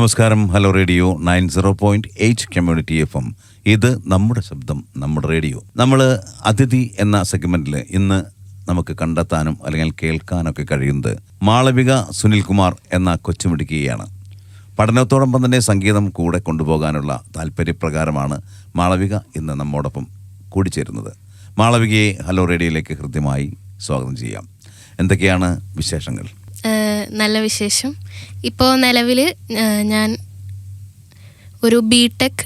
നമസ്കാരം. Hello radio nine zero point eight community F M. ഇത് നമ്മുടെ ശബ്ദം നമ്മുടെ റേഡിയോ. നമ്മൾ അതിഥി എന്ന സെഗ്മെന്റിൽ ഇന്ന് നമുക്ക് കണ്ടെത്താനും അല്ലെങ്കിൽ കേൾക്കാനൊക്കെ കഴിയുന്നത് മാളവിക സുനിൽകുമാർ എന്ന കൊച്ചുമിടുക്കിയാണ് പഠനത്തോടൊപ്പം തന്നെ സംഗീതം കൂടെ കൊണ്ടുപോകാനുള്ള താല്പര്യപ്രകാരമാണ് മാളവിക ഇന്ന് നമ്മോടൊപ്പം കൂടിച്ചേരുന്നത്. മാളവികയെ ഹലോ റേഡിയോയിലേക്ക് ഹൃദ്യമായി സ്വാഗതം ചെയ്യാം. എന്തൊക്കെയാണ് വിശേഷങ്ങൾ? നല്ല വിശേഷം. ഇപ്പോൾ നിലവിൽ ഞാൻ ഒരു ബി ടെക്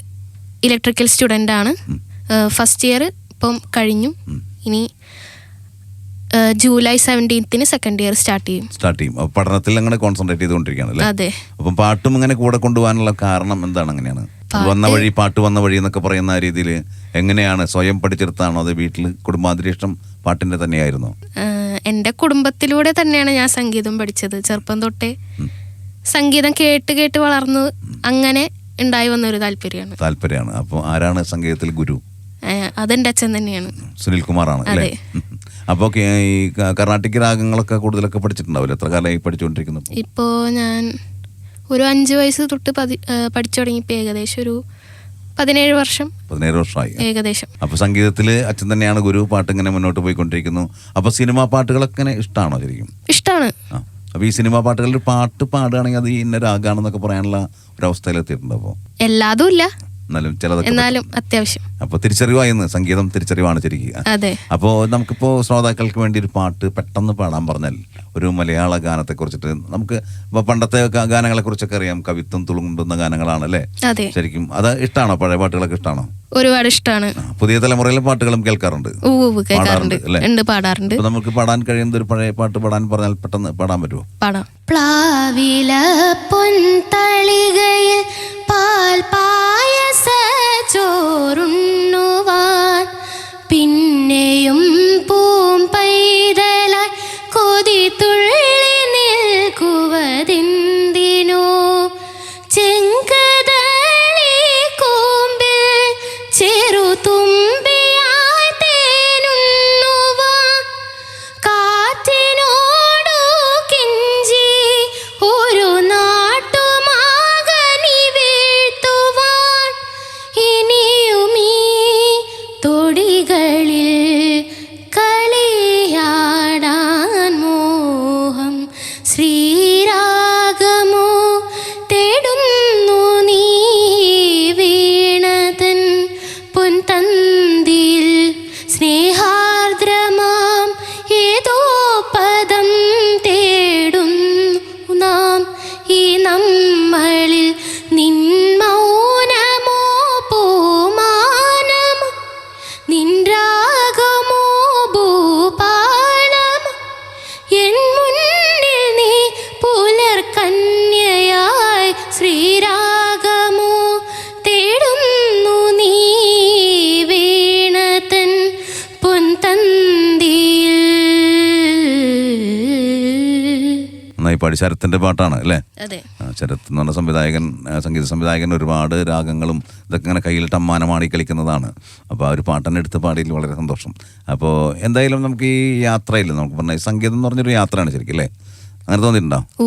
ഇലക്ട്രിക്കൽ സ്റ്റുഡന്റ് ആണ്. ഫസ്റ്റ് ഇയർ ഇപ്പം കഴിഞ്ഞു. ഇനി ജൂലൈ സെവന്റീൻത്തിന് സെക്കൻഡ് ഇയർ സ്റ്റാർട്ട് ചെയ്യും. സ്റ്റാർട്ട് ചെയ്യും. പഠനത്തിൽ അങ്ങനെ കോൺസെൻട്രേറ്റ് ചെയ്തുകൊണ്ടിരിക്കുകയാണ് അതെ. അപ്പം പാട്ടും ഇങ്ങനെ കൂടെ കൊണ്ടുപോകാനുള്ള കാരണം എന്താണ്? അങ്ങനെയാണ്. വന്ന വഴി പാട്ട് വന്ന വഴി എന്നൊക്കെ പറയുന്ന രീതിയിൽ എങ്ങനെയാണ് സ്വയം പഠിച്ചെടുത്താണോ അത് വീട്ടിൽ കുടുംബാന്തരീക്ഷം പാട്ടിന്റെ തന്നെയായിരുന്നു? എന്റെ എന്റെ കുടുംബത്തിലൂടെ തന്നെയാണ് ഞാൻ സംഗീതം പഠിച്ചത്. ചെറുപ്പം തൊട്ടേ സംഗീതം കേട്ട് കേട്ട് വളർന്നു അങ്ങനെ ഉണ്ടായി വന്ന ഒരു താല്പര്യമാണ്. താല്പര്യമാണ്. അപ്പോൾ ആരാണ് സംഗീതത്തിൽ ഗുരു? അതെന്റെ അച്ഛൻ തന്നെയാണ്. സുനിൽ കുമാറാണ് അല്ലേ? അപ്പോൾ ഈ കർണാട്ടിക് രാഗങ്ങളൊക്കെ കൂടുതലൊക്കെ പഠിച്ചിട്ടുണ്ടാവില്ല? എത്ര കാലമായി പഠിച്ചുകൊണ്ടിരിക്കുന്നു? ഇപ്പോൾ ഞാൻ ഒരു അഞ്ച് വയസ്സ് തൊട്ട് പതി പഠിച്ചു തുടങ്ങിയപ്പോൾ ഏകദേശം ഒരു പതിനേഴ് വർഷം പതിനേഴ് വർഷമായി. ഏകദേശം. അപ്പൊ സംഗീതത്തിൽ അച്ഛൻ തന്നെയാണ് ഗുരു പാട്ട് ഇങ്ങനെ മുന്നോട്ട് പോയിക്കൊണ്ടിരിക്കുന്നു. അപ്പൊ സിനിമാ പാട്ടുകളൊക്കെ ഇങ്ങനെ ഇഷ്ടമാണോ ശരിക്കും ഇഷ്ടമാണ് അപ്പൊ ഈ സിനിമാ പാട്ടുകളിൽ പാട്ട് പാടുകയാണെങ്കിൽ അത് ഇന്ന രാഗാണെന്നൊക്കെ പറയാനുള്ള ഒരു അവസ്ഥയിലെത്തിയിട്ടുണ്ടോ അപ്പോൾ എല്ലാതും ഇല്ല. എന്നാലും ചിലതൊക്കെ എന്നാലും അത്യാവശ്യം. അപ്പോൾ തിരിച്ചറിവായിരുന്നു സംഗീതം തിരിച്ചറിവാണ് ശരിക്കും അതെ. അപ്പോൾ നമുക്കിപ്പോൾ ശ്രോതാക്കൾക്ക് വേണ്ടി ഒരു പാട്ട് പെട്ടെന്ന് പാടാൻ പറഞ്ഞാൽ ഒരു മലയാള ഗാനത്തെ കുറിച്ചിട്ട് നമുക്ക് ഇപ്പോൾ പണ്ടത്തെ ഗാനങ്ങളെ കുറിച്ചൊക്കെ അറിയാം. കവിത്വം തുളുമ്പുന്ന ഗാനങ്ങളാണ് അല്ലേ? അതെ. ശരിക്കും അത് ഇഷ്ടമാണോ പഴയ പാട്ടുകളൊക്കെ ഇഷ്ടമാണോ ഒരുപാട് ഇഷ്ടമാണ് പുതിയ തലമുറയിലെ പാട്ടുകളും കേൾക്കാറുണ്ട്. കേൾക്കാറുണ്ട്. ഉണ്ട് പാടാറുണ്ട്. നമുക്ക് പാടാൻ കഴിയുന്ന ഒരു പഴയ പാട്ട് പാടാൻ പറഞ്ഞാൽ പെട്ടെന്ന് പാടാൻ പറ്റുമോ പാടാം. പ്ലാവില പൊൻതളികയിൽ പാൽ പായസ ചോറുണ്ണുവാൻ പിന്നെയും പാടി. ശരത്തിന്റെ പാട്ടാണ് അല്ലേ? ശരത് എന്ന് പറഞ്ഞ സംവിധായകൻ സംഗീത സംവിധായകൻ ഒരുപാട് രാഗങ്ങളും ഇതൊക്കെ ഇങ്ങനെ കയ്യിലിട്ട് അമ്മാനമാടി കളിക്കുന്നതാണ്. അപ്പോൾ ആ ഒരു പാട്ടെന്നെ എടുത്ത് പാടിയതിൽ വളരെ സന്തോഷം. അപ്പോൾ എന്തായാലും നമുക്ക് ഈ യാത്രയിൽ നമുക്ക് പറഞ്ഞ സംഗീതം എന്ന് പറഞ്ഞൊരു യാത്രയാണ് ശരിക്കും അല്ലേ? അങ്ങനെ തോന്നിയിട്ടുണ്ടോ? ഓ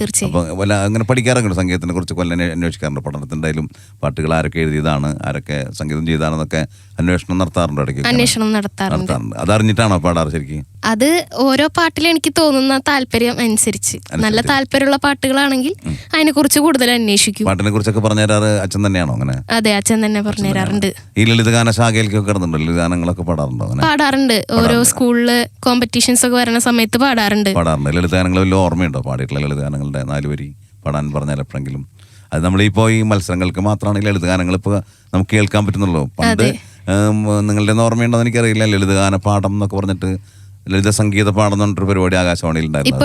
തീർച്ചയായും. അപ്പോൾ വല്ല അങ്ങനെ പഠിക്കാറൊക്കെ സംഗീതത്തിനെ കുറിച്ച്? കൊല്ലം അന്വേഷിക്കാറുണ്ട് പഠനത്തിന്റെയും പാട്ടുകൾ ആരൊക്കെ എഴുതിയതാണ്? ആരൊക്കെ സംഗീതം ചെയ്താണെന്നൊക്കെ അന്വേഷണം നടത്താറുണ്ട് ഇടയ്ക്ക് അന്വേഷണം നടത്താറുണ്ട്. അതറിഞ്ഞിട്ടാണോ പാടാറ് ശരിക്കും? അത് ഓരോ പാട്ടിലും എനിക്ക് തോന്നുന്ന താല്പര്യം അനുസരിച്ച്. നല്ല താല്പര്യമുള്ള പാട്ടുകളാണെങ്കിൽ അതിനെ കുറിച്ച് കൂടുതൽ അന്വേഷിക്കും. പാട്ടിനെ കുറിച്ചൊക്കെ പറഞ്ഞു തരാറ് അച്ഛൻ തന്നെയാണോ അങ്ങനെ? അതെ അച്ഛൻ തന്നെ പറഞ്ഞു തരാറുണ്ട്. ഈ ലളിതഗാന ശാഖയിലേക്കൊക്കെ കിടന്നുണ്ടോ? ലളിതഗാനങ്ങളൊക്കെ പാടാറുണ്ടോ പാടാറുണ്ട്. ഓരോ സ്കൂളിൽ കോമ്പറ്റീഷൻസ് ഒക്കെ വരുന്ന സമയത്ത് പാടാറുണ്ട്. പാടാറുണ്ട്. ലളിതഗാനങ്ങൾ വല്ല ഓർമ്മയുണ്ടോ? പാടിയിട്ടുള്ള ലളിതഗാനങ്ങളുടെ നാല് വരി പാടാൻ പറഞ്ഞാൽ എപ്പോഴെങ്കിലും. അത് നമ്മളിപ്പോ ഈ മത്സരങ്ങൾക്ക് മാത്രമാണ് ലളിത ഗാനങ്ങൾ ഇപ്പോൾ നമുക്ക് കേൾക്കാൻ പറ്റുന്നുള്ളൂ. പണ്ട് നിങ്ങളുടെ ഓർമ്മയുണ്ടോ എന്ന് എനിക്കറിയില്ല. ലളിതഗാന പാഠം എന്നൊക്കെ പറഞ്ഞിട്ട് ലളിത സംഗീത പാഠം എന്നൊരു പരിപാടി ആകാശവാണിയിൽ ഉണ്ടായിരുന്നു.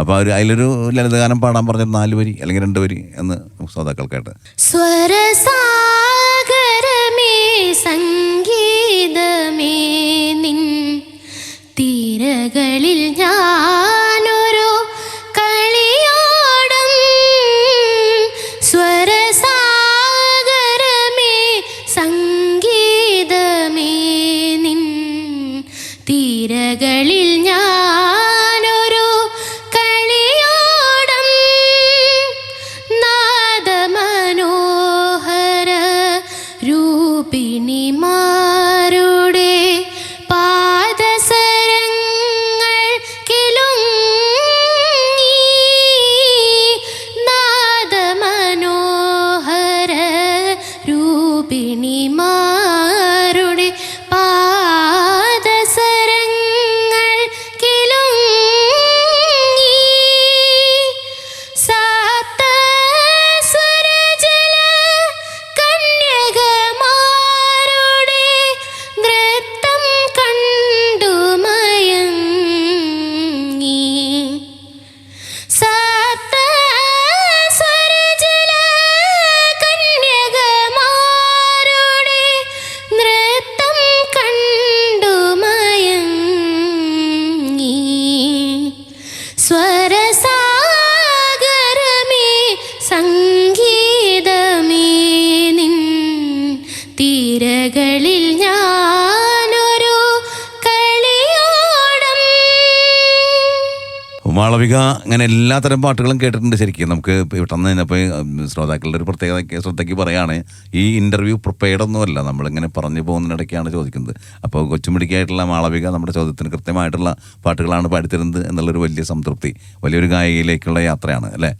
അപ്പോൾ അവർ അതിലൊരു ലളിതഗാനം പാടാൻ പറഞ്ഞ നാല് വരി അല്ലെങ്കിൽ രണ്ട് വരി എന്ന് ശ്രോതാക്കൾക്കായിട്ട്. സ്വരസാഗരമേ സംഗീതമേ നിൻ തീരകളിൽ ഞാനൊരു മാളവിക അങ്ങനെ എല്ലാത്തരം പാട്ടുകളും കേട്ടിട്ടുണ്ട് ശരിക്കും. നമുക്ക് പെട്ടെന്ന് കഴിഞ്ഞപ്പോൾ ശ്രോതാക്കളുടെ ഒരു പ്രത്യേകത ശ്രദ്ധയ്ക്ക് പറയുകയാണ് ഈ ഇന്റർവ്യൂ പ്രിപ്പയർഡ് ഒന്നുമല്ല. നമ്മളിങ്ങനെ പറഞ്ഞു പോകുന്നതിനിടയ്ക്കാണ് ചോദിക്കുന്നത്. അപ്പോൾ കൊച്ചുമിടിക്കായിട്ടുള്ള മാളവിക നമ്മുടെ ചോദ്യത്തിന് കൃത്യമായിട്ടുള്ള പാട്ടുകളാണ് പാടിത്തരുന്നത് എന്നുള്ളൊരു വലിയ സംതൃപ്തി വലിയൊരു ഗായികയിലേക്കുള്ള യാത്രയാണ് അല്ലേ?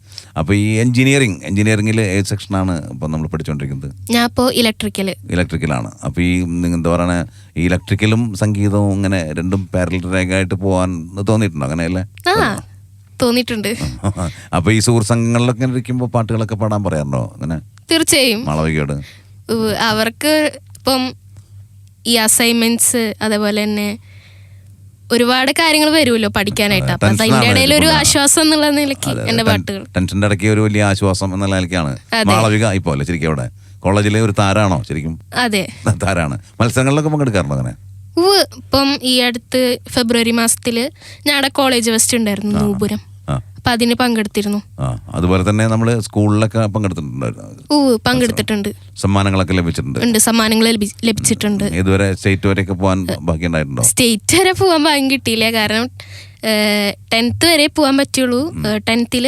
അപ്പോൾ ഈ എഞ്ചിനീയറിംഗ് എഞ്ചിനീയറിംഗിൽ ഏത് സെക്ഷനാണ് ഇപ്പോൾ നമ്മൾ പഠിച്ചുകൊണ്ടിരിക്കുന്നത് ഞാൻ ഇപ്പോൾ ഇലക്ട്രിക്കൽ ഇലക്ട്രിക്കലാണ്. അപ്പോൾ ഈ എന്താ പറയുക ഈ ഇലക്ട്രിക്കലും സംഗീതവും ഇങ്ങനെ രണ്ടും പാരലായിട്ട് പോകാൻ തോന്നിയിട്ടുണ്ടോ? അങ്ങനെയല്ലേ? തോന്നിയിട്ടുണ്ട്. അപ്പൊ ഈ സുഹൃത്ത് സംഘങ്ങളിലൊക്കെ ഇരിക്കുമ്പോ ഇരിക്കുമ്പോൾ പാട്ടുകളൊക്കെ പാടാൻ പറയാറുണ്ടോ? അങ്ങനെ? തീർച്ചയായും. മാളവികയോട്? അവർക്ക് ഇപ്പം ഈ അസൈൻമെന്റ്സ് അതേപോലെ തന്നെ ഒരുപാട് കാര്യങ്ങൾ വരുമല്ലോ പഠിക്കാനായിട്ട്. അപ്പൊ അതിന്റെ ഇടയിൽ ഒരു ആശ്വാസം എന്നുള്ള നിലയ്ക്ക് എന്റെ പാട്ടുകൾ. ടെൻഷന്റെ ഇടയ്ക്ക് ഒരു വലിയ ആശ്വാസം എന്നുള്ള നിലയ്ക്കാണ്. മാളവിക ഇപ്പോൾ ശരിക്കും അവിടെ? കോളേജിലെ ഒരു താരാണോ ശരിക്കും? അതെ. താരാണ്. മത്സരങ്ങളിലൊക്കെ പങ്കെടുക്കാറുണ്ടോ അങ്ങനെ? ഉവ് ഇപ്പം ഈ അടുത്ത് ഫെബ്രുവരി മാസത്തിൽ ഞങ്ങളുടെ കോളേജ് ഫെസ്റ്റ് ഉണ്ടായിരുന്നു നൂപുരം. അപ്പൊ അതിന് പങ്കെടുത്തിരുന്നു. അതുപോലെ തന്നെ നമ്മൾ സ്കൂളിലൊക്കെ പങ്കെടുത്തിട്ടുണ്ടായിരുന്നു. ഉവ് പങ്കെടുത്തിട്ടുണ്ട്. സമ്മാനങ്ങളൊക്കെ ലഭിച്ചിട്ടുണ്ട്. ഉണ്ട് സമ്മാനങ്ങൾ ലഭിച്ചിട്ടുണ്ട്. ഇതുവരെ സ്റ്റേറ്റ് വരെയൊക്കെ പോകാൻ ബാക്കിയുണ്ടായിട്ടുണ്ടോ സ്റ്റേറ്റ് വരെ പോകാൻ ഭാഗ്യം കിട്ടിയില്ല. കാരണം ടെൻത്ത് വരെ പോകാൻ പറ്റുള്ളൂ. ടെൻത്തിൽ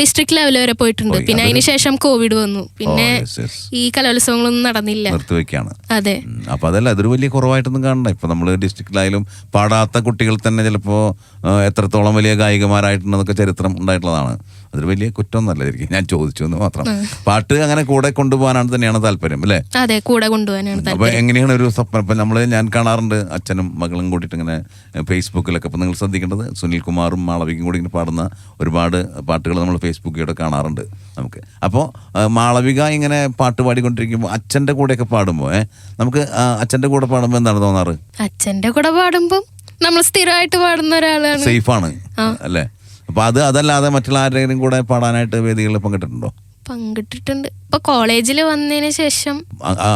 ഡിസ്ട്രിക്ട് ലെവൽ വരെ പോയിട്ടുണ്ട്. പിന്നെ അതിന് ശേഷം കോവിഡ് വന്നു. പിന്നെ yes. ഈ കലോത്സവങ്ങളൊന്നും നടന്നില്ല. നിർത്തിവെക്കാണ് അതെ. അപ്പൊ അതല്ല അതൊരു വലിയ കുറവായിട്ടൊന്നും കാണണ്ട. ഇപ്പൊ നമ്മൾ ഡിസ്ട്രിക്റ്റിലായാലും പാടാത്ത കുട്ടികൾ തന്നെ ചിലപ്പോ എത്രത്തോളം വലിയ ഗായികമാരായിട്ടുണ്ടെന്നൊക്കെ ചരിത്രം ഉണ്ടായിട്ടുള്ളതാണ്. അതൊരു വലിയ കുറ്റം നല്ലതായിരിക്കും ഞാൻ ചോദിച്ചു എന്ന് മാത്രം. പാട്ട് അങ്ങനെ കൂടെ കൊണ്ടുപോകാനാണ് തന്നെയാണ് താല്പര്യം അല്ലേ? അതെ കൂടെ കൊണ്ടുപോകാനാണ് അപ്പൊ എങ്ങനെയാണ് ഒരു സ്വപ്നം? ഇപ്പൊ നമ്മൾ ഞാൻ കാണാറുണ്ട് അച്ഛനും മകളും കൂടിയിട്ട് ഇങ്ങനെ ഫേസ്ബുക്കിലൊക്കെ. അപ്പൊ നിങ്ങൾ ശ്രദ്ധിക്കേണ്ടത് സുനിൽ കുമാറും മാളവിക്കും കൂടി ഇങ്ങനെ പാടുന്ന ഒരുപാട് പാട്ടുകൾ നമ്മൾ ഫേസ്ബുക്കിലൂടെ കാണാറുണ്ട് നമുക്ക്. അപ്പോൾ മാളവിക ഇങ്ങനെ പാട്ട് പാടിക്കൊണ്ടിരിക്കുമ്പോൾ കൂടെ കൂടെയൊക്കെ പാടുമ്പോൾ ഏഹ് നമുക്ക് അച്ഛന്റെ കൂടെ പാടുമ്പോൾ എന്താണ് തോന്നാറ്? അച്ഛന്റെ കൂടെ പാടുമ്പോൾ നമ്മൾ സ്ഥിരമായിട്ട് പാടുന്ന ഒരാളാണ്. സേഫാണ് അല്ലേ? അപ്പൊ അത് അതല്ലാതെ മറ്റുള്ള ആരുടെയും കൂടെ പാടാനായിട്ട് വേദികളിൽ പങ്കിട്ടിട്ടുണ്ടോ? പങ്കിട്ടിട്ടുണ്ട്. ഇപ്പൊ കോളേജിൽ വന്നതിന് ശേഷം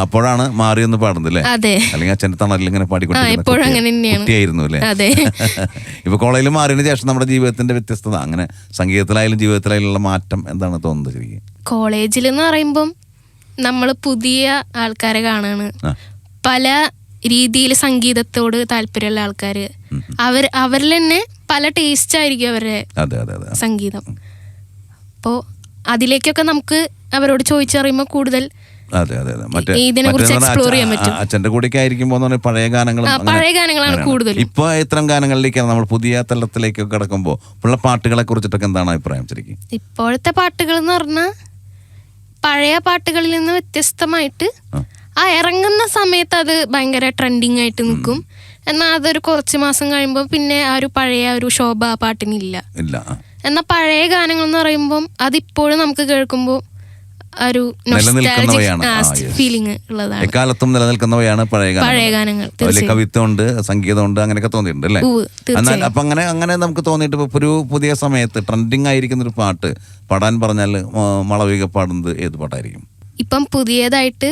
അപ്പോഴാണ് മാറിയൊന്ന് പാടുന്നത് അല്ലേ അതെ. അല്ലെങ്കിൽ അച്ഛന്റെ തണലിൽ ഇങ്ങനെ പാടിക്കൊണ്ടിരിക്കുന്നു അല്ലേ? അതെ. ഇപ്പൊ കോളേജിൽ മാറിയതിനു ശേഷം നമ്മുടെ ജീവിതത്തിന്റെ വ്യത്യസ്തത അങ്ങനെ സംഗീതത്തിലായാലും ജീവിതത്തിലായാലുള്ള മാറ്റം എന്താണ് തോന്നുന്നത് ശരിക്കും? കോളേജിൽ എന്ന് പറയുമ്പം നമ്മൾ പുതിയ ആൾക്കാരെ കാണാണ്. പല രീതിയിൽ സംഗീതത്തോട് താല്പര്യമുള്ള ആൾക്കാര്. അവർ അവരിൽ തന്നെ പല ടേസ്റ്റ് ആയിരിക്കും അവരുടെ അതെ അതെ അതെ സംഗീതം അപ്പോൾ അതിലേക്കൊക്കെ നമുക്ക് അവരോട് ചോദിച്ചറിയുമ്പോൾ കൂടുതൽ അതെ അതെ അതെ മറ്റേ. അച്ഛന്റെ കൂടെയൊക്കെ ആയിരിക്കുമ്പോൾ പഴയ ഗാനങ്ങളും പഴയ ഗാനങ്ങളാണ് കൂടുതൽ. ഇപ്പൊ ഇത്തരം ഗാനങ്ങളിലേക്കാണ് നമ്മൾ പുതിയ തലത്തിലേക്കൊക്കെ കിടക്കുമ്പോൾ ഉള്ള പാട്ടുകളെ കുറിച്ചിട്ടൊക്കെ എന്താണ് അഭിപ്രായം ശരിക്കും ഇപ്പോഴത്തെ പാട്ടുകൾ എന്ന് പറഞ്ഞാൽ പഴയ പാട്ടുകളിൽ നിന്ന് വ്യത്യസ്തമായിട്ട് ആ. ആ ഇറങ്ങുന്ന സമയത്ത് അത് ഭയങ്കര ട്രെൻഡിങ് ആയിട്ട് നിൽക്കും എന്നാൽ അതൊരു കുറച്ച് മാസം കഴിയുമ്പോൾ പിന്നെ ആ ഒരു പഴയ ഒരു ശോഭ ആ പാട്ടിനില്ല. ഇല്ല. എന്നാൽ പഴയ ഗാനങ്ങൾ എന്ന് പറയുമ്പം അതിപ്പോഴും നമുക്ക് കേൾക്കുമ്പോൾ ഒരു ഫീലിംഗ് ഉള്ളതാണ്. എക്കാലത്തും നിലനിൽക്കുന്നവയാണ് പഴയ പഴയ ഗാനങ്ങൾ തീർച്ചയായും. കവിത്വമുണ്ട് സംഗീതമുണ്ട് അങ്ങനെയൊക്കെ തോന്നിയിട്ടുണ്ട് അല്ലേ? എന്നാൽ അപ്പൊ അങ്ങനെ അങ്ങനെ നമുക്ക് തോന്നിയിട്ട് ഇപ്പൊ ഒരു പുതിയ സമയത്ത് ട്രെൻഡിങ് ആയിരിക്കുന്ന ഒരു പാട്ട് പാടാൻ പറഞ്ഞാൽ മളവിക പാടുന്നത് ഏത് പാട്ടായിരിക്കും? ഇപ്പം പുതിയതായിട്ട്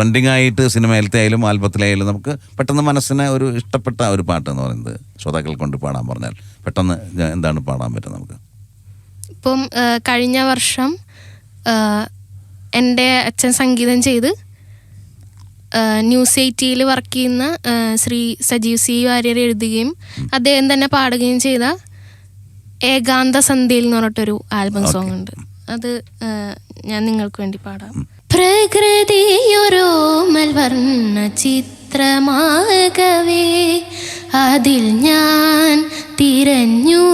ട്രെൻഡിങ് ആയിട്ട് സിനിമയിലത്തെ ആയാലും ആൽബത്തിലായാലും നമുക്ക് പെട്ടെന്ന് മനസ്സിനെ ഒരു ഇഷ്ടപ്പെട്ട ഒരു പാട്ട് എന്ന് പറയുന്നത് ശ്രോതാക്കൾ കൊണ്ട് പാടാൻ പറഞ്ഞാൽ പെട്ടെന്ന് എന്താണ് പാടാൻ പറ്റുക നമുക്ക്? ഇപ്പം കഴിഞ്ഞ വർഷം എന്റെ അച്ഛൻ സംഗീതം ചെയ്ത് ന്യൂസ് എയ്റ്റിയിൽ വർക്ക് ചെയ്യുന്ന ശ്രീ സജീവ് സി വാര്യർ എഴുതുകയും അദ്ദേഹം തന്നെ പാടുകയും ചെയ്ത ഏകാന്ത സന്ധ്യയിൽ എന്ന് പറഞ്ഞിട്ടൊരു ആൽബം സോങ് ഉണ്ട് അത് ഞാൻ നിങ്ങൾക്ക് വേണ്ടി പാടാം. പ്രകൃതിയൊരോമൽ വർണ ചിത്രമാകവേ. അതിൽ ഞാൻ തിരഞ്ഞു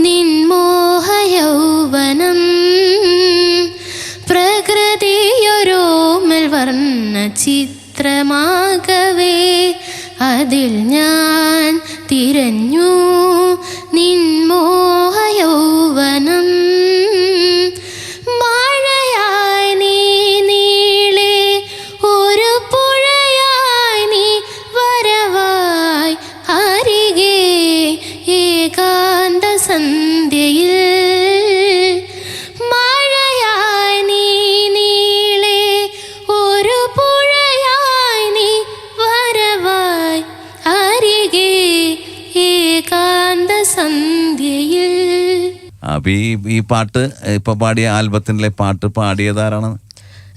നിന്മോഹയൗവനം യൗവനം വർണ ചിത്രമാകവേ. അതിൽ ഞാൻ തിരഞ്ഞു നിൻമോഹയൗവനം അപ്പൊ ഈ ഈ പാട്ട് ഇപ്പൊ പാടിയ ആൽബത്തിലെ പാട്ട് പാടിയതാരാണ്?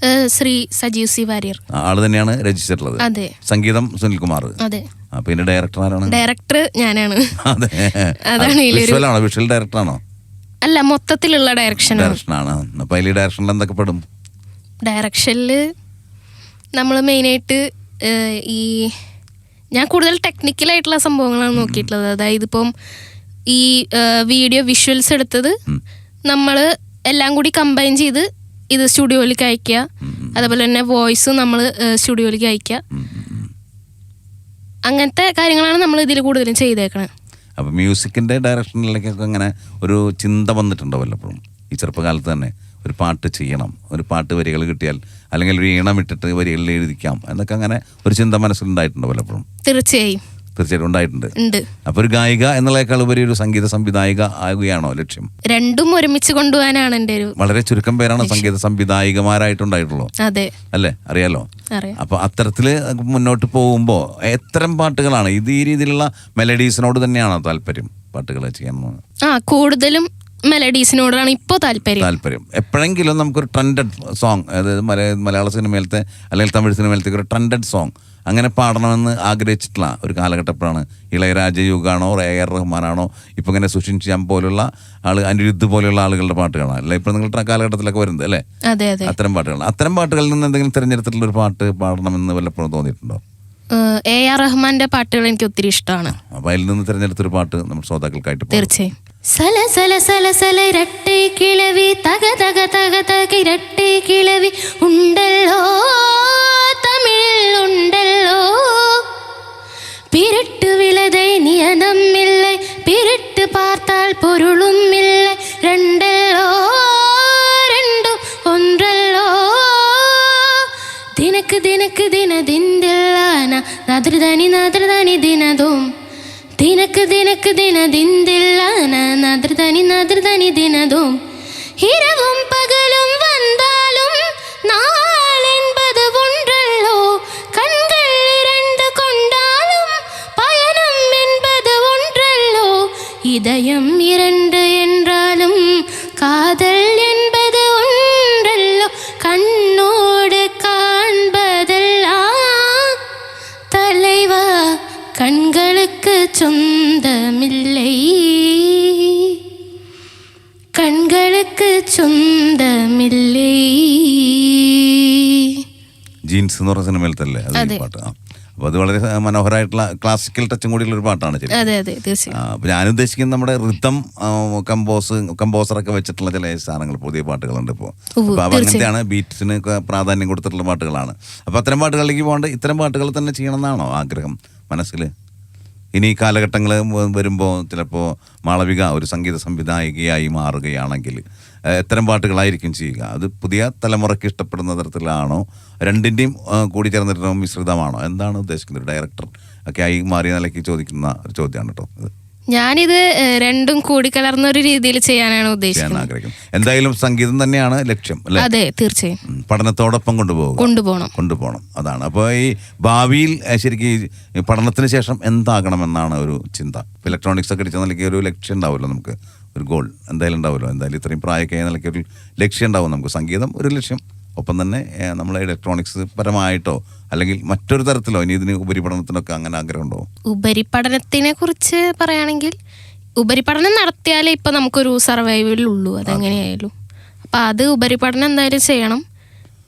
ആരാണ് ശ്രീ സജീവ് സി വാര്യർ. ആൾ തന്നെയാണ് രചിച്ചിട്ടുള്ളത് അതെ. സംഗീതം സുനിൽകുമാർ. അതെ. പിന്നെ ഡയറക്ടർ ആരാണ്? ഡയറക്ടർ ഞാനാണ്. അതെ. അതാണ് വിഷ്വൽ വിഷ്വൽ ഡയറക്ടർ ആണോ? അല്ല മൊത്തത്തിലുള്ള ഡയറക്ഷനാണ് ഡയറക്ഷൻ ആണ്. അപ്പൊ അതിൽ ഡയറക്ഷനിൽ എന്തൊക്കെ പെടും? ഡയറക്ഷനിൽ നമ്മൾ മെയിനായിട്ട് ഈ ഞാൻ കൂടുതൽ ടെക്നിക്കലായിട്ടുള്ള സംഭവങ്ങളാണ് നോക്കിയിട്ടുള്ളത്. അതായത് ഇപ്പം ഈ വീഡിയോ വിഷ്വൽസ് എടുത്തത് നമ്മൾ എല്ലാം കൂടി കമ്പൈൻ ചെയ്ത് ഇത് സ്റ്റുഡിയോയിലേക്ക് അയക്കുക അതേപോലെ തന്നെ വോയിസ് നമ്മൾ സ്റ്റുഡിയോയിലേക്ക് അയക്കുക. അങ്ങനത്തെ കാര്യങ്ങളാണ് നമ്മൾ ഇതിൽ കൂടുതലും ചെയ്തേക്കണത് അപ്പൊ മ്യൂസിക്കിന്റെ ഡയറക്ഷനിലേക്കൊക്കെ അങ്ങനെ ഒരു ചിന്ത വന്നിട്ടുണ്ടോ വല്ലപ്പോഴും? ഈ ചെറുപ്പകാലത്ത് തന്നെ ഒരു പാട്ട് ചെയ്യണം ഒരു പാട്ട് വരികൾ കിട്ടിയാൽ അല്ലെങ്കിൽ ഒരു ഈണം ഇട്ടിട്ട് വരികളിൽ എഴുതിക്കാം എന്നൊക്കെ അങ്ങനെ ഒരു ചിന്ത മനസ്സിലുണ്ടായിട്ടുണ്ടോ വല്ലപ്പോഴും? തീർച്ചയായും. തീർച്ചയായിട്ടും ഉണ്ടായിട്ടുണ്ട്. ഉണ്ട്. അപ്പൊ ഒരു ഗായിക എന്നുള്ളേക്കാൾ ഉപരി ഒരു സംഗീത സംവിധായിക ആകുകയാണോ ലക്ഷ്യം? രണ്ടും ഒരുമിച്ച് കൊണ്ടുപോകാനാണ് എന്റെ ഒരു വളരെ ചുരുക്കം പേരാണ് സംഗീത സംവിധായികമാരായിട്ടുണ്ടായിട്ടുള്ളൂ. അതെ. അല്ലേ? അറിയാലോ? അറിയാം. അപ്പൊ അത്തരത്തിൽ മുന്നോട്ട് പോകുമ്പോ എത്തരം പാട്ടുകളാണ്? ഇത് ഈ രീതിയിലുള്ള മെലഡീസിനോട് തന്നെയാണോ താല്പര്യം പാട്ടുകൾ ചെയ്യാൻ ആ കൂടുതലും മെലഡീസിനോടാണ് ഇപ്പോൾ താല്പര്യം. താല്പര്യം. എപ്പോഴെങ്കിലും നമുക്കൊരു ട്രെൻഡഡ് സോങ് അതായത് മല- മലയാള സിനിമയിലത്തെ അല്ലെങ്കിൽ തമിഴ് സിനിമയിലത്തെ ഒരു ട്രെൻഡഡ് സോങ് അങ്ങനെ പാടണമെന്ന് ആഗ്രഹിച്ചിട്ടുള്ള ഒരു കാലഘട്ടപ്പോഴാണ് ഇളയരാജ യുഗാണോ എ ആർ റഹ്മാനാണോ ഇപ്പം ഇങ്ങനെ സുഷിൻ ശ്യാം പോലുള്ള ആൾ അനിരുദ്ധ് പോലെയുള്ള ആളുകളുടെ പാട്ടുകളാണ്. അല്ലെ? ഇപ്പം നിങ്ങളുടെ കാലഘട്ടത്തിലൊക്കെ വരുന്നത് അല്ലേ? അതെ അതെ. അത്തരം പാട്ടുകൾ. അത്തരം പാട്ടുകളിൽ നിന്ന് എന്തെങ്കിലും തിരഞ്ഞെടുത്തിട്ടുള്ള ഒരു പാട്ട് പാടണമെന്ന് വല്ലപ്പോഴും തോന്നിയിട്ടുണ്ടോ? എ. ആർ. റഹ്മാന്റെ പാട്ടുകൾ എനിക്ക് ഒത്തിരി ഇഷ്ടമാണ്. അപ്പൊ അതിൽ നിന്ന് തിരഞ്ഞെടുത്തൊരു പാട്ട് നമ്മൾ ശ്രോതാക്കൾക്കായിട്ട്. തീർച്ചയായും. സല സല സല സല ഇരട്ടി കിളവി തക തക തക തക ഇരട്ടി കിളവി ഉണ്ടല്ലോ തമിഴിൽ ನದ್ರದಾನಿ ನದ್ರದಾನಿ ದಿನದೋಮ್ ದಿನಕ್ಕೆ ದಿನಕ್ಕೆ ದಿನ ದಿಂದಿಲ್ಲ ನದ್ರದಾನಿ ನದ್ರದಾನಿ ದಿನದೋಮ್ இரவும் பகலும் வந்தாலும் நாள் என்பது ஒன்றல்லோ. கண்கள் இரண்டு கொண்டாலும் பயணம் என்பது ஒன்றல்லோ. இதயம் இரண்டு என்றாலும் காதல் എന്ന് പറഞ്ഞ അത് ഈ പാട്ട്. ആ. അപ്പോൾ അത് വളരെ മനോഹരമായിട്ടുള്ള ക്ലാസിക്കൽ ടച്ചും കൂടിയുള്ള ഒരു പാട്ടാണ് ശരി അതെ അതെ തീർച്ചയായും. അപ്പോൾ ഞാൻ ഉദ്ദേശിക്കുന്നത് നമ്മുടെ റിതം കമ്പോസ് ഒക്കെ വെച്ചിട്ടുള്ള ചില സാധനങ്ങൾ പുതിയ പാട്ടുകളുണ്ട് ഇപ്പോൾ അപ്പൊ അപ്പോൾ അങ്ങനത്തെയാണ് ബീറ്റ്സിന് പ്രാധാന്യം കൊടുത്തിട്ടുള്ള പാട്ടുകളാണ്. അപ്പോൾ അത്തരം പാട്ടുകളിലേക്ക് പോകേണ്ട ഇത്തരം പാട്ടുകൾ തന്നെ ചെയ്യണമെന്നാണോ ആഗ്രഹം മനസ്സിൽ ഇനി കാലഘട്ടങ്ങൾ വരുമ്പോൾ ചിലപ്പോൾ മാളവിക ഒരു സംഗീത സംവിധായികയായി മാറുകയാണെങ്കിൽ എത്തരം പാട്ടുകളായിരിക്കും ചെയ്യുക. അത് പുതിയ തലമുറയ്ക്ക് ഇഷ്ടപ്പെടുന്ന തരത്തിലാണോ? രണ്ടിന്റെയും കൂടി ചേർന്നിട്ടുള്ള മിശ്രിതമാണോ? എന്താണ് ഉദ്ദേശിക്കുന്നത്? ഡയറക്ടർ ഒക്കെ ആയി മാറിയ നിലയ്ക്ക് ചോദിക്കുന്ന ഒരു ചോദ്യമാണ് കേട്ടോ ഇത്. ഞാനിത് രണ്ടും കൂടിക്കലർന്ന ഒരു രീതിയിൽ ചെയ്യാനാണ് ഉദ്ദേശിക്കുന്നത്. എന്തായാലും സംഗീതം തന്നെയാണ് ലക്ഷ്യം അതെ തീർച്ചയായും. പഠനത്തോടൊപ്പം കൊണ്ടുപോകും കൊണ്ടുപോകണം. കൊണ്ടുപോകണം. അതാണ്. അപ്പോൾ ഈ ഭാവിയിൽ ശരിക്കും പഠനത്തിന് ശേഷം എന്താകണമെന്നാണ് ഒരു ചിന്ത. ഇലക്ട്രോണിക്സ് ഒക്കെ അടിച്ച നിലയ്ക്ക് ഒരു ലക്ഷ്യം ഉണ്ടാവുമല്ലോ നമുക്ക്. ഒരു ഗോൾ എന്തായാലും ഉണ്ടാവുമല്ലോ. എന്തായാലും ഇത്രയും പ്രായമൊക്കെ നിലയ്ക്ക് ഒരു ലക്ഷ്യം ഉണ്ടാവും നമുക്ക്. സംഗീതം ഒരു ലക്ഷ്യം. ഒപ്പം തന്നെ നമ്മൾ ഇലക്ട്രോണിക്സ് പരമായിട്ടോ അല്ലെങ്കിൽ മറ്റൊരു തരത്തിലോ ഇനി ഇതിന് ഉപരിപഠനത്തിനൊക്കെ അങ്ങനെ ആഗ്രഹമുണ്ടോ? ഉപരിപഠനത്തിനെ കുറിച്ച് പറയുകയാണെങ്കിൽ ഉപരിപഠനം നടത്തിയാലേ ഇപ്പം നമുക്കൊരു സർവൈവൽ ഉള്ളൂ. അതെങ്ങനെയായാലും. അപ്പം അത് ഉപരിപഠനം എന്തായാലും ചെയ്യണം.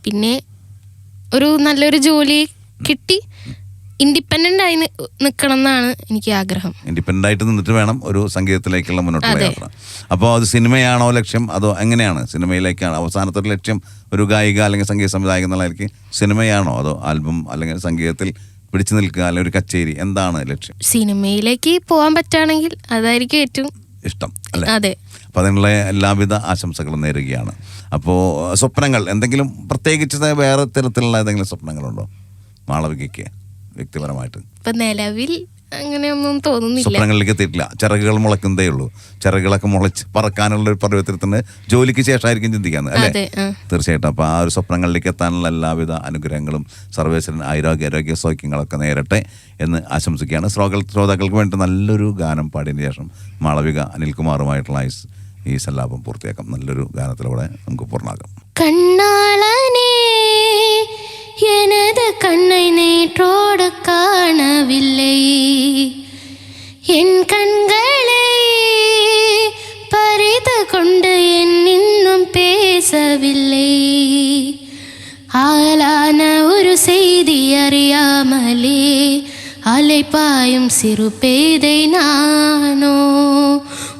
പിന്നെ ഒരു നല്ലൊരു ജോലി കിട്ടി. ഇൻഡിപെൻഡന്റ് ആയി നിൽക്കണം എന്നാണ് എനിക്ക് ആഗ്രഹം. ഇൻഡിപെൻഡന്റ് ആയിട്ട് നിന്നിട്ട് വേണം ഒരു സംഗീതത്തിലേക്കുള്ള മുന്നോട്ടുള്ള യാത്ര. അപ്പോൾ അത് സിനിമയാണോ ലക്ഷ്യം? അതോ എങ്ങനെയാണ് സിനിമയിലേക്കാണ്? അവസാനത്തെ ഒരു ലക്ഷ്യം ഒരു ഗായിക അല്ലെങ്കിൽ സംഗീത സംവിധായകൻ എന്നുള്ളതായിരിക്കും സിനിമയാണോ? അതോ ആൽബം അല്ലെങ്കിൽ സംഗീതത്തിൽ പിടിച്ചു നിൽക്കുക അല്ലെങ്കിൽ ഒരു കച്ചേരി? എന്താണ് ലക്ഷ്യം? സിനിമയിലേക്ക് പോകാൻ പറ്റുകയാണെങ്കിൽ അതായിരിക്കും ഏറ്റവും ഇഷ്ടം അല്ലേ? അതെ. അപ്പോൾ അതിനുള്ള എല്ലാവിധ ആശംസകളും നേരുകയാണ്. അപ്പോൾ സ്വപ്നങ്ങൾ എന്തെങ്കിലും പ്രത്യേകിച്ച് വേറെ തരത്തിലുള്ള ഏതെങ്കിലും സ്വപ്നങ്ങളുണ്ടോ? മാളവികയ്ക്ക്? വ്യക്തിപരമായിട്ട്. നിലവിൽ അങ്ങനെയൊന്നും തോന്നുന്നില്ല. സ്വപ്നങ്ങളിലേക്ക് എത്തിയിട്ടില്ല. ചിറകുകൾ മുളക്കുന്നതേ ഉള്ളൂ. ചിറകുകളൊക്കെ മുളച്ച് പറക്കാനുള്ള ഒരു പർവത്തിൽ തന്നെ ജോലിക്ക് ശേഷമായിരിക്കും ചിന്തിക്കാന്ന് അല്ലേ? തീർച്ചയായിട്ടും. അപ്പോൾ ആ ഒരു സ്വപ്നങ്ങളിലേക്ക് എത്താനുള്ള എല്ലാവിധ അനുഗ്രഹങ്ങളും സർവേശ്വരൻ ആരോഗ്യ ആരോഗ്യ സൗഖ്യങ്ങളൊക്കെ നേരട്ടെ എന്ന് ആശംസിക്കുകയാണ്. ശ്രോകൾ ശ്രോതാക്കൾക്ക് വേണ്ടി നല്ലൊരു ഗാനം പാടിയതിന് ശേഷം മാളവിക അനിൽകുമാറുമായിട്ടുള്ള ഈ സല്ലാപം പൂർത്തിയാക്കാം. നല്ലൊരു ഗാനത്തിലൂടെ നമുക്ക് പൂർണമാക്കാം. കണ്ണാള எனது கண்ணை நேற்றோடு காணவில்லை. என் கண்களை பறித்து கொண்டு என் இன்னும் பேசவில்லை. ஆளான ஒரு செய்தி அறியாமலே அலைப்பாயும் சிறு பேதை நானோ.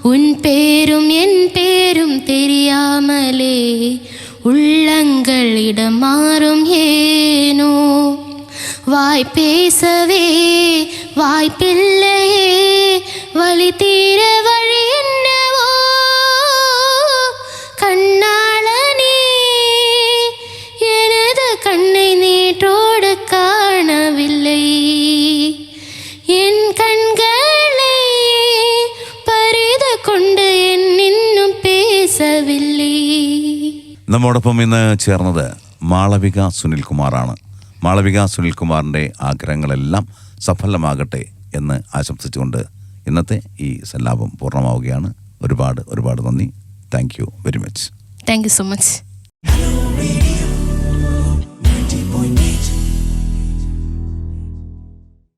உன் பேரும் என் பேரும் தெரியாமலே உள்ளங்களிடம் மாறும் ஏனோ? வாய் பேசவே வாய்ப்பில்லையே. வழி தீர வழி என்னவோ? கண்ணாளனே எனது கண்ணை நேற்றோடு നമ്മോടൊപ്പം ഇന്ന് ചേർന്നത് മാളവിക സുനിൽകുമാറാണ്. മാളവിക സുനിൽകുമാറിന്റെ ആഗ്രഹങ്ങളെല്ലാം സഫലമാകട്ടെ എന്ന് ആശംസിച്ചുകൊണ്ട് ഇന്നത്തെ ഈ സല്ലാപം പൂർണമാവുകയാണ്. ഒരുപാട് ഒരുപാട് നന്ദി. Thank you very much thank you so much